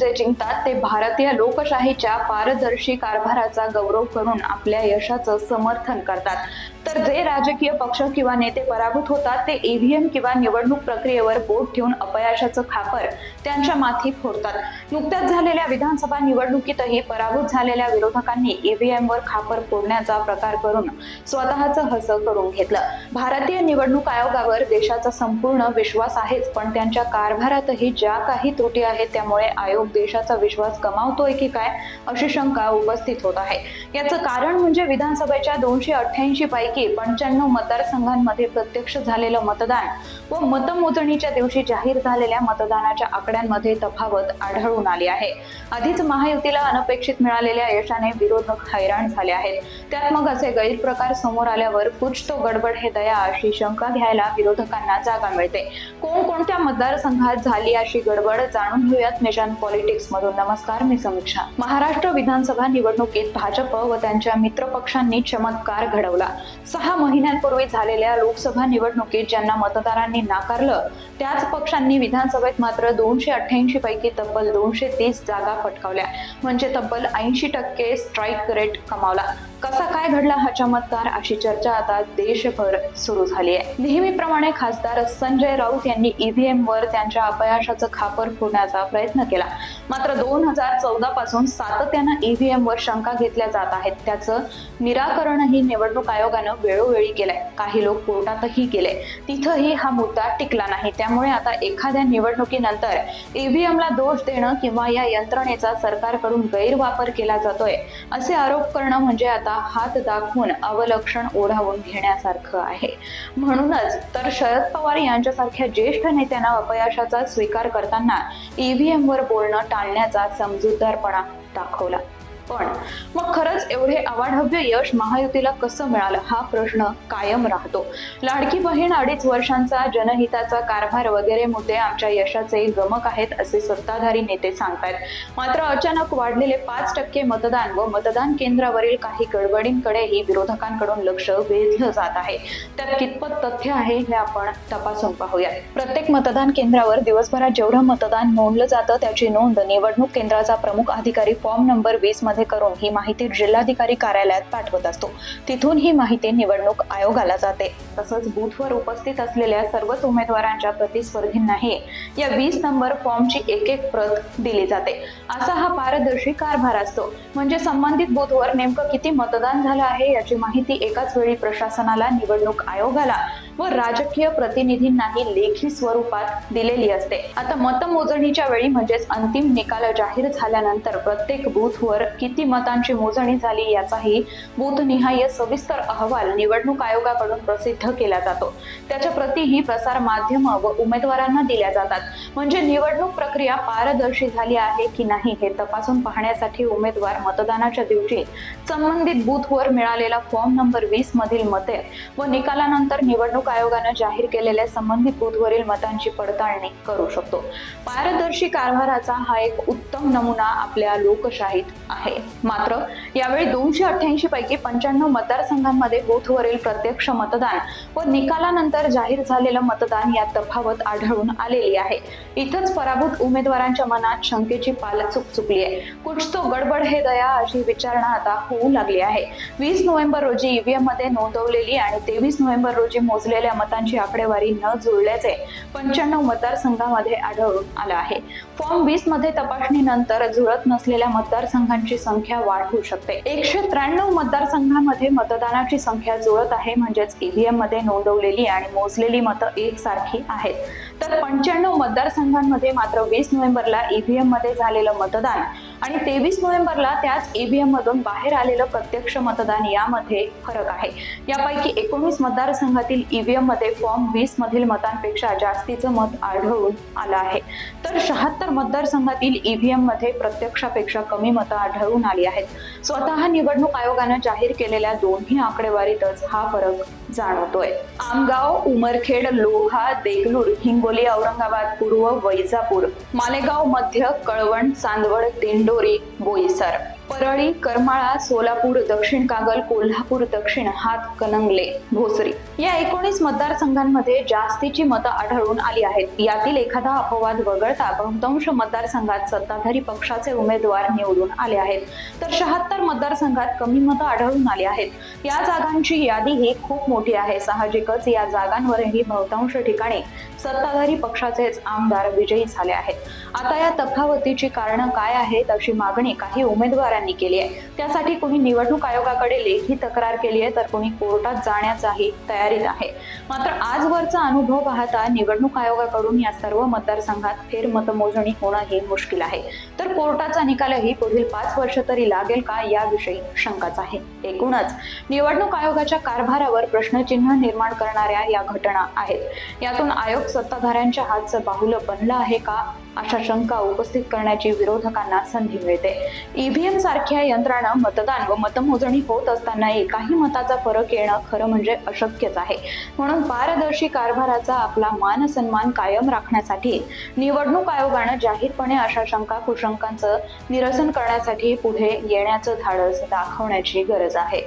जे जिंकतात ते भारतीय लोकशाहीच्या पारदर्शी कारभाराचा गौरव करून आपल्या यशाचं समर्थन करतात. तर जे राजकीय पक्ष किंवा नेते पराभूत होतात ते ईव्हीएम किंवा निवडणूक प्रक्रियेवर बोट ठेवून अपयशाचं खापर त्यांच्या माथी फोडतात. नुकत्याच झालेल्या विधानसभा निवडणुकीतही पराभूत झालेल्या विरोधकांनी ईव्हीएम वर खापर फोडण्याचा प्रकार करून स्वतःचं हसं करून घेतलं. भारतीय निवडणूक आयोगावर देशाचा संपूर्ण विश्वास आहेच पण त्यांच्या कारभारातही ज्या काही त्रुटी आहेत त्यामुळे आयोग देशाचा विश्वास गमावतोय की काय अशी शंका उपस्थित होत आहे. याचं कारण म्हणजे विधानसभेच्या दोनशे अठ्ठ्याऐंशी पैकी पंच्याण्णव मतदारसंघांमध्ये प्रत्यक्ष झालेलं मतदान. व मतमोजणीच्या दिवशी जाहीर झालेल्या मतदानाच्या आकड्यांमध्ये तफावत आढळून आली आहे. आधीच महायुतीला अनपेक्षित मिळालेल्या यशाने विरोधक हैराण झाले आहेत. त्यात मग असे गैरप्रकार समोर आल्यावर कुछ तो गडबड हे दया अशी शंका घ्यायला विरोधकांना जागा मिळते. कोणकोणत्या मतदारसंघात झाली अशी गडबड जाणून घेऊयात निशान पॉलिटिक्स मधून. नमस्कार मी समीक्षा. महाराष्ट्र विधानसभा निवडणुकीत भाजप व त्यांच्या मित्रपक्षांनी चमत्कार घडवला. सहा महिन्यांपूर्वी झालेल्या लोकसभा निवडणुकीत ज्यांना मतदारांनी नाकारलं. त्याच पक्षांनी विधानसभेत मात्र दोनशे अठ्ठ्याऐंशी पैकी तब्बल दोनशे तीस जागा पटकावल्या. म्हणजे तब्बल ऐंशी टक्के स्ट्राईक रेट कमावला. कसा काय घडला हा चमत्कार अशी चर्चा आता देशभर सुरू झाली आहे. नेहमीप्रमाणे खासदार संजय राऊत यांनी ईव्हीएम वर त्यांच्या अपयशाचं खापर फोडण्याचा प्रयत्न केला. मात्र दोन हजार चौदा पासून सातत्यानं ईव्हीएम वर शंका घेतल्या जात आहेत. त्याचं निराकरणही निवडणूक आयोगानं वेळोवेळी केलंय. काही लोक कोर्टातही गेले. तिथंही हा मुद्दा टिकला नाही. त्यामुळे आता एखाद्या निवडणुकीनंतर ईव्हीएमला दोष देणं किंवा या यंत्रणेचा सरकारकडून गैरवापर केला जातोय असे आरोप करणं म्हणजे आता हात दाखवून अवलक्षण ओढावून घेण्यासारखं आहे. म्हणूनच तर शरद पवार यांच्यासारख्या ज्येष्ठ नेत्यांना अपयशाचा स्वीकार करताना ईव्हीएमवर बोलणं टाळण्याचा समजूतदारपणा दाखवला. पण मग खरंच एवढे अवाढव्य यश महायुतीला कसं मिळालं? हा प्रश्न कायम राहतो. लाडकी बहीण अडीच वर्षांचा जनहिताचा कारभार वगैरे मुद्दे आमच्या यशाचे गमक आहेत असे सत्ताधारी नेते सांगतायत. मात्र अचानक वाढलेले पाच टक्के मतदान व मतदान केंद्रावरील काही गडबडींकडेही विरोधकांकडून लक्ष वेधलं जात आहे. त्यात कितपत तथ्य आहे हे आपण तपासून पाहूयात. प्रत्येक मतदान केंद्रावर दिवसभरात जेवढं मतदान नोंदलं जातं त्याची नोंद निवडणूक केंद्राचा प्रमुख अधिकारी फॉर्म नंबर वीसमध्ये करून ही माहिती जिल्हाधिकारी कार्यालयात पाठवत असतो. तिथून ही माहिती निवडणूक आयोगाला जाते. तसंच बूथवर उपस्थित असलेल्या सर्वच उमेदवारांच्या प्रतिस्पर्धींनाही या वीस नंबर फॉर्मची एक एक प्रत दिली जाते. असा हा पारदर्शी कारभार असतो. म्हणजे संबंधित बूथवर नेमकं किती मतदान झालं आहे याची माहिती एकाच वेळी प्रशासनाला निवडणूक आयोगाला व राजकीय प्रतिनिधींनाही लेखी स्वरूपात दिलेली असते. आता मतमोजणीच्या वेळी म्हणजेच अंतिम निकाल जाहीर झाल्यानंतर प्रत्येक बूथवर किती मतांची मोजणी झाली याचाही बूथनिहाय सविस्तर अहवाल निवडणूक आयोगाकडून प्रसिद्ध केला जातो. त्याच्या प्रतीही प्रसार माध्यम व उमेदवारांना दिल्या जातात. म्हणजे निवडणूक प्रक्रिया पारदर्शी झाली आहे की नाही हे तपासून पाहण्यासाठी उमेदवार मतदानाच्या दिवशी संबंधित बूथवर मिळालेला फॉर्म नंबर वीस मधील मते व निकालानंतर निवडणूक आयोगानं जाहीर केलेल्या संबंधित बूथवरील मतांची पडताळणी करू शकतो. पारदर्शी कारभाराचा हा एक उत्तम नमुना आपल्या लोकशाहीत आहे. मात्र यावेळी दोनशे अठ्ठ्याऐंशी पैकी पंच्याण्णव मतदारसंघांमध्ये बूथवरील प्रत्यक्ष मतदान व निकालानंतर जाहीर झालेलं मतदान यात तफावत आढळून आलेली आहे. इथंच पराभूत उमेदवारांच्या मनात शंकेची पाल चुक चुकली आहे कुछ तो गडबड हे दया अशी विचारणा आता होऊ लागली आहे. वीस नोव्हेंबर रोजी ईव्हीएममध्ये नोंदवलेली आणि तेवीस नोव्हेंबर रोजी मोजले मोजलेल्या मतांची आकडेवारी न जुळल्याचे पंच्याण्णव मतदारसंघामध्ये आढळून आलं आहे. फॉर्म वीसमध्ये तपासणीनंतर जुळत नसलेल्या मतदारसंघांची संख्या वाढू शकते. एकशे त्र्याण्णव मतदारसंघांमध्ये मतदानाची संख्या जुळत आहे म्हणजेच ईव्हीएममध्ये नोंदवलेली आणि मोजलेली मतं एकसारखी आहेत. तर पंच्याण्णव मतदारसंघांमध्ये मात्र वीस नोव्हेंबरला ईव्हीएममध्ये झालेलं मतदान आणि तेवीस नोव्हेंबरला त्याच ईव्हीएम मधून बाहेर आलेलं प्रत्यक्ष मतदान यामध्ये फरक आहे. यापैकी एकोणीस मतदारसंघातील ईव्हीएममध्ये फॉर्म वीस मधील मतांपेक्षा जास्तीचं मत आढळून आलं आहे. तर शहात्तर मतदारसंघातील ईव्हीएममध्ये प्रत्यक्षापेक्षा कमी मतं आढळून आली आहेत. स्वतः निवडणूक आयोगानं जाहीर केलेल्या दोन्ही आकडेवारीतच हा फरक जाणवतोय. आमगाव उमरखेड लोहा देगलूर हिंगोली औरंगाबाद पूर्व वैजापूर मालेगाव मध्य कळवण चांदवड డోరీ బోయిసారు. परळी करमाळा सोलापूर दक्षिण कागल कोल्हापूर दक्षिण हात कनंगले भोसरी. या एकोणीस मतदारसंघांमध्ये जास्तीची मतं आढळून आली आहेत. यातील एखादा अपवाद वगळता बहुतांश मतदारसंघात सत्ताधारी पक्षाचे उमेदवार निवडून आले आहेत. तर शहात्तर मतदारसंघात कमी मतं आढळून आली आहेत. या जागांची यादी ही खूप मोठी आहे. साहजिकच या जागांवरही बहुतांश ठिकाणी सत्ताधारी पक्षाचेच आमदार विजयी झाले आहेत. आता या तफावतीची कारणं काय आहेत अशी मागणी काही उमेदवारांनी केली आहे. त्यासाठी कोणी निवडणूक आयोगाकडे लेखी तक्रार केली आहे तर कोणी कोर्टात जाण्याचाही तयारीत आहे. मात्र आजवरचा अनुभव पाहता निवडणूक आयोगाकडून या सर्व मतदारसंघात फेरमतमोजणी होणं हे मुश्किल आहे. तर कोर्टाचा निकालही पुढील पाच वर्ष तरी लागेल का याविषयी शंकाच आहे. एकूणच निवडणूक आयोगाच्या कारभारावर प्रश्नचिन्ह निर्माण करणाऱ्या या घटना आहेत. यातून आयोग सत्ताधाऱ्यांच्या हातचं बाहुलं बनलं आहे का अशा शंका उपस्थित करण्याची विरोधकांना संधी मिळते. ईव्हीएम सारख्या यंत्रानं मतदान व मतमोजणी होत असताना एकाही मताचा फरक येणं खरं म्हणजे अशक्यच आहे. म्हणून म्हणून पारदर्शी कारभाराचा आपला मान सन्मान कायम राखण्यासाठी निवडणूक आयोगानं जाहीरपणे अशा शंका कुशंकांचं निरसन करण्यासाठी पुढे येण्याचं धाडस दाखवण्याची गरज आहे.